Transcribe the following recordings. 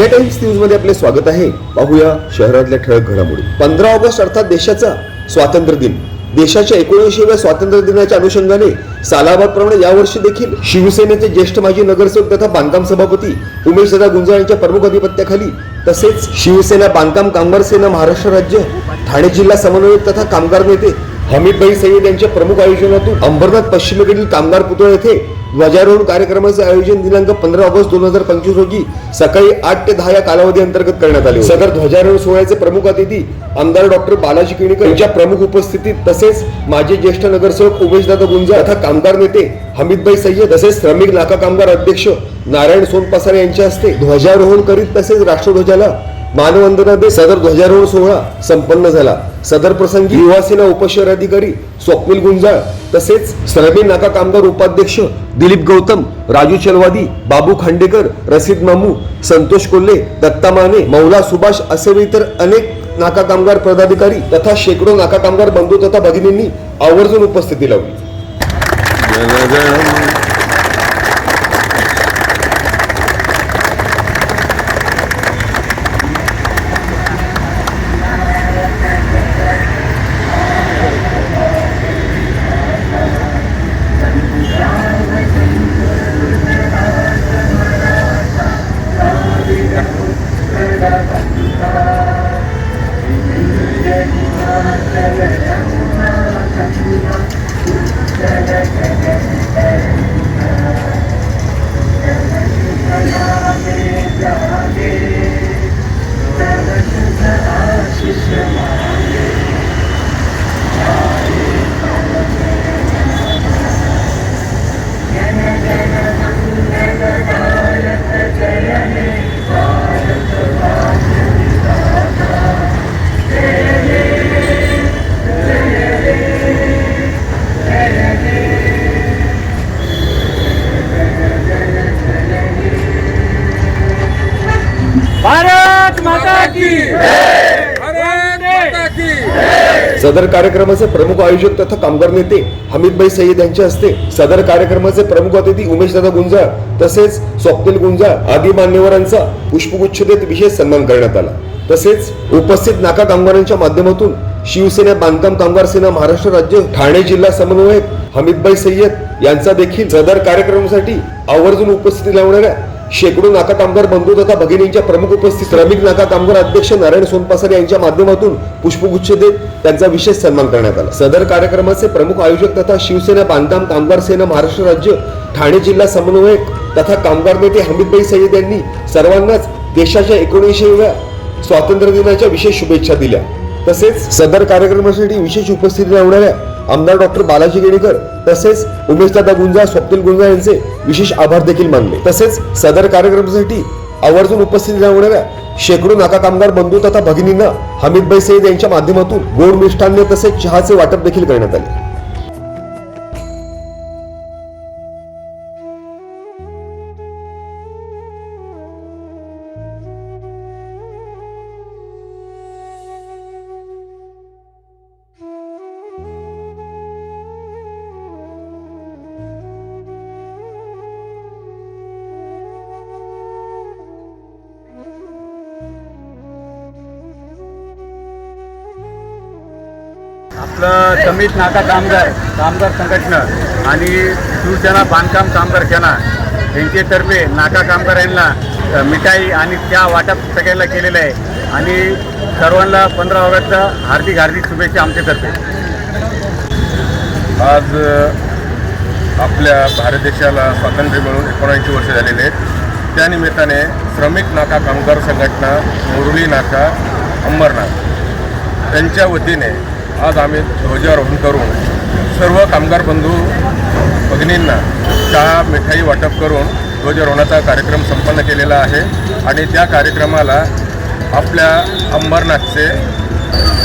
India times न्यूजमध्ये आपले स्वागत आहे. पाहूया शहरातल्या ठळक घडामोडी. पंधरा ऑगस्ट अर्थात देशाचा स्वातंत्र्य दिन. देशाच्या एकोणऐंशीव्या स्वातंत्र्य दिनाच्या अनुषंगाने सालाबादप्रमाणे यावर्षी देखील शिवसेनेचे ज्येष्ठ माजी नगरसेवक तथा बांधकाम सभापती उमेश दादा गुंजाळ यांच्या प्रमुख अधिपत्याखाली तसेच शिवसेना बांधकाम कामगार सेना महाराष्ट्र राज्य ठाणे जिल्हा समन्वयक तथा कामगार नेते हमीदभाई सय्यद यांच्या प्रमुख आयोजनातून अंबरनाथ पश्चिमेकडील कामगार पुतळा येथे ध्वजारोहण कार्यक्रमाचे आयोजन दिनांक पंधरा ऑगस्ट दोन हजार पंचवीस रोजी सकाळी आठ ते दहा या कालावधी अंतर्गत करण्यात आले सदर ध्वजारोहण सोहळ्याचे प्रमुख अतिथी आमदार डॉक्टर बालाजी केणीकर यांच्या प्रमुख उपस्थितीत तसेच माजी ज्येष्ठ नगरसेवक उमेशदादा गुंजा तथा कामगार नेते हमीदभाई सय्यद तसेच श्रमिक नाका कामगार अध्यक्ष नारायण सोनपासारे यांच्या हस्ते ध्वजारोहण करीत तसेच राष्ट्रध्वजाला मानवंदना दे सदर ध्वजारोहण सोहळा संपन्न झाला. सदर प्रसंगी युवासेना उपशहराधिकारी स्वप्नील गुंजाळ तसेच सरबे नाका कामगार उपाध्यक्ष दिलीप गौतम राजू चलवादी बाबू खांडेकर रसीद मामू संतोष कोल्हे दत्ता माने मौला सुभाष असे इतर अनेक नाका कामगार पदाधिकारी तथा शेकडो नाका कामगार बंधू तथा भगिनींनी आवर्जून उपस्थिती लावली. भारत सदर कार्यक्रमाचे प्रमुख आयोजक तथा कामगार नेते हमीदभाई सय्यद यांच्या हस्ते सदर कार्यक्रमाचे प्रमुख अतिथी उमेशदादा गुंजाळ तसेच स्वप्नील गुंजाळ आदी मान्यवरांचा पुष्पगुच्छ देत विशेष सन्मान करण्यात आला. तसेच उपस्थित नाका कामगारांच्या माध्यमातून शिवसेना बांधकाम कामगार सेना महाराष्ट्र राज्य ठाणे जिल्हा समन्वयक हमीदभाई सय्यद यांचा देखील सदर कार्यक्रमासाठी आवर्जून उपस्थिती लावणाऱ्या शेकडो नाका कामगार बंधू तथा भगिनींच्या प्रमुख उपस्थित श्रमिक नाका कामगार अध्यक्ष नारायण सोनपासारे यांच्या माध्यमातून पुष्पगुच्छ देत त्यांचा विशेष सन्मान करण्यात आला. सदर कार्यक्रमाचे प्रमुख आयोजक तथा शिवसेना बांधकाम कामगार सेना महाराष्ट्र राज्य ठाणे जिल्हा समन्वयक तथा कामगार नेते हमीदभाई सय्यद यांनी सर्वांनाच देशाच्या एकोणीसशेव्या स्वातंत्र्य दिनाच्या विशेष शुभेच्छा दिल्या. तसेच सदर कार्यक्रमासाठी विशेष उपस्थिती लावणाऱ्या आमदार डॉक्टर बालाजी गेणेकर तसेच उमेशदादा गुंजा स्वप्नील गुंजा यांचे विशेष आभार देखील मानले. तसेच सदर कार्यक्रमासाठी आवर्जून उपस्थित राहणाऱ्या शेकडो नाका कामगार बंधू तथा भगिनींना हमीदभाई सईद यांच्या माध्यमातून गोड मिष्ठान्य तसेच चहाचे वाटप देखील करण्यात आले. आपलं समित नाका कामगार कामगार संघटना आणि शिवसेना बांधकाम कामगार सेना यांच्यातर्फे नाका कामगार यांना मिठाई आणि त्या वाटप सगळ्यांना केलेलं आहे. आणि सर्वांना पंधरा ऑगस्टचा हार्दिक हार्दिक शुभेच्छा आमच्यातर्फे. आज आपल्या भारत देशाला स्वातंत्र्य मिळून एकोणऐंशी वर्ष झालेले आहेत. त्यानिमित्ताने श्रमिक नाका कामगार संघटना मुरली नाका अंबरनाथ त्यांच्या वतीने आज आम्ही ध्वजारोहण करून सर्व कामगार बंधू भगिनींना चहा मिठाई वाटप करून ध्वजारोहणाचा कार्यक्रम संपन्न केलेला आहे. आणि त्या कार्यक्रमाला आपल्या अंबरनाथचे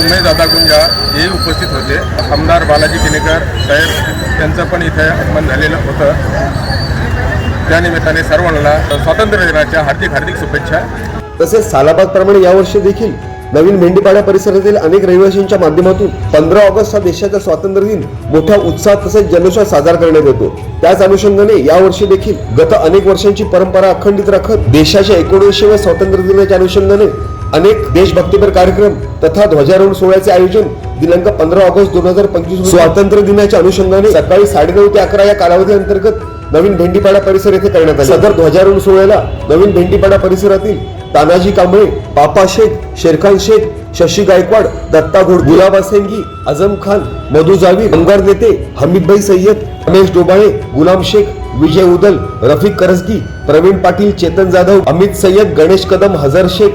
उमेशदादा गुंजा हेही उपस्थित होते. आमदार बालाजी किनेकर साहेब त्यांचं पण इथे आगमन झालेलं होतं. त्यानिमित्ताने सर्वांना स्वातंत्र्य दिनाच्या हार्दिक हार्दिक शुभेच्छा. तसेच सालाबाद प्रमाणे यावर्षी देखील नवीन मेंढीपाड्या परिसरातील अनेक रहिवाशांच्या माध्यमातून पंधरा ऑगस्ट हा देशाचा स्वातंत्र्य दिन मोठ्या उत्साहात तसेच जल्लोषात साजरा करण्यात येतो. त्याच अनुषंगाने यावर्षी देखील गत अनेक वर्षांची परंपरा अखंडित राखत देशाच्या एकोणीसशेव्या स्वातंत्र्य दिनाच्या अनुषंगाने अनेक देशभक्तीपर कार्यक्रम तथा ध्वजारोहण सोहळ्याचे आयोजन दिनांक पंधरा ऑगस्ट दोन हजार पंचवीस स्वातंत्र्य दिनाच्या अनुषंगाने सकाळी साडेनऊ ते अकरा या कालावधी अंतर्गत नवीन भेंडीपाडा परिसर येथे करण्यात आला. सदर ध्वजारोहण सोहळ्याला नवीन भेंडीपाडा परिसरातील तानाजी कांबळे बापा शेख शेरखान शेख शशी गायकवाड दत्ता घोड गुलाबा सेंगी आझम खान मधु जावी अंगार नेते हमीदभाई सय्यद रमेश डोबाळे गुलाम शेख विजय उदल रफिक करसगी प्रवीण पाटील चेतन जाधव अमित सय्यद गणेश कदम हजर शेख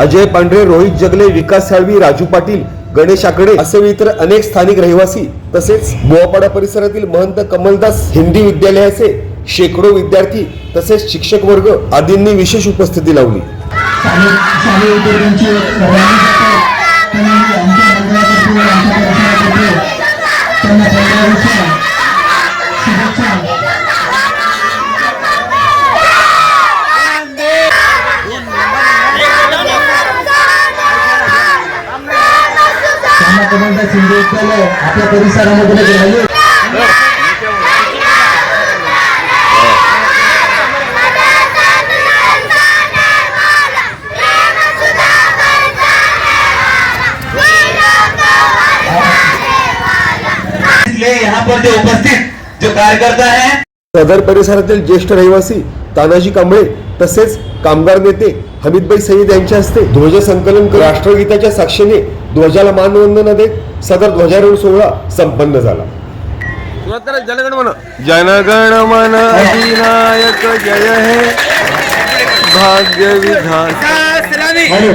अजय पांढरे रोहित जगले विकास साळवी राजू पाटील गणेश आकडे असे इतर अनेक स्थानिक रहिवासी तसेच बोवापाडा परिसरातील महंत कमलदास हिंदी विद्यालयाचे शेकडो विद्यार्थी तसेच शिक्षक वर्ग आदींनी विशेष उपस्थिती लावली. शालेय शालेय विद्यार्थ्यांची त्यांनी आमच्या मंडळातर्फे आमच्या परिसरातर्फे त्यांना पंधरा शुभेच्छा. कमलदास आपल्या परिसरामध्ये राहिले जो उपस्थित जो कार्यकर्ता है सदर परिसरातील ज्येष्ठ रहिवासी तानाजी कांबळे तसेच कामगार नेते हमीदभाई सईद यांच्या हस्ते ध्वज संकलन करून राष्ट्रगीताच्या साक्षीने ध्वजाला मानवंदना देत सदर ध्वजारोहण सोहळा संपन्न झाला. जनगण मन अधिनायक जय हे. भाग्य हेलो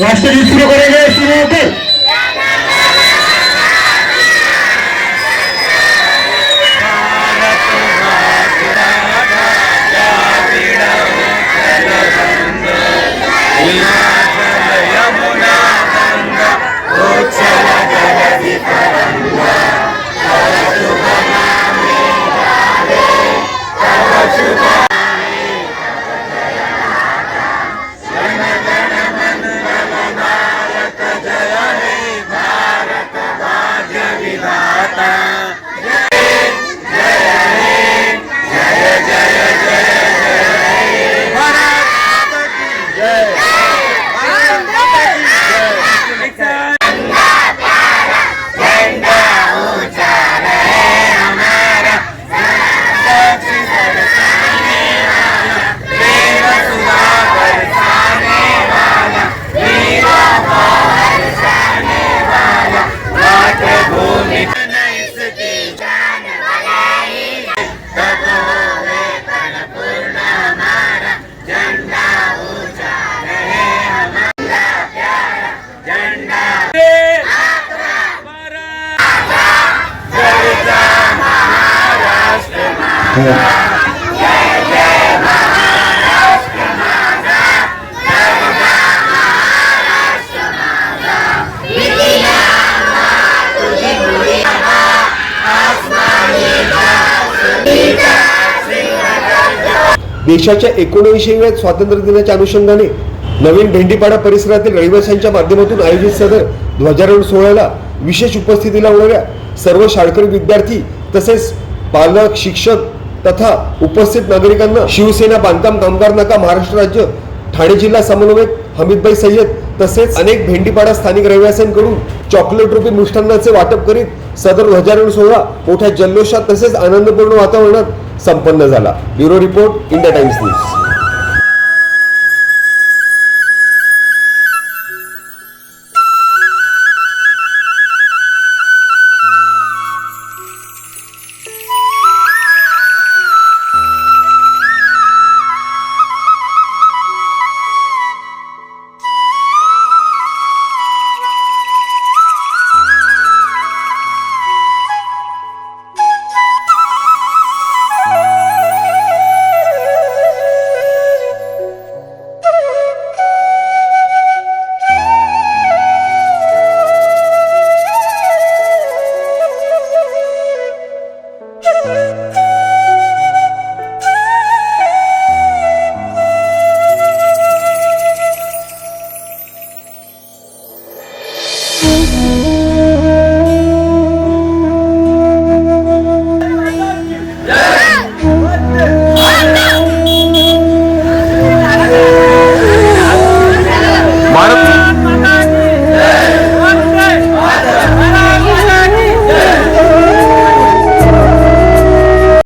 राष्ट्रगीत शुरू करेंगे शुरू होते देशाच्या एकोणऐंशीव्या स्वातंत्र्य दिनाच्या अनुषंगाने नवीन भेंडीपाडा परिसरातील रहिवाशांच्या माध्यमातून आयोजित सदर ध्वजारोहण सोहळ्याला विशेष उपस्थिती लावणाऱ्या सर्व शाळकरी विद्यार्थी तसेच पालक शिक्षक तथा उपस्थित नागरिकांना शिवसेना बांधकाम कामगार नाका महाराष्ट्र राज्य ठाणे जिल्हा समन्वयक हमीदभाई सय्यद तसेच अनेक भेंडीपाडा स्थानिक रहिवाशांकडून चॉकलेट रुपी मिष्टान्नाचे वाटप करीत सदर ध्वजारोहण सोहळा मोठ्या जल्लोषात तसेच आनंदपूर्ण वातावरणात संपन्न झाला. Bureau report India Times news.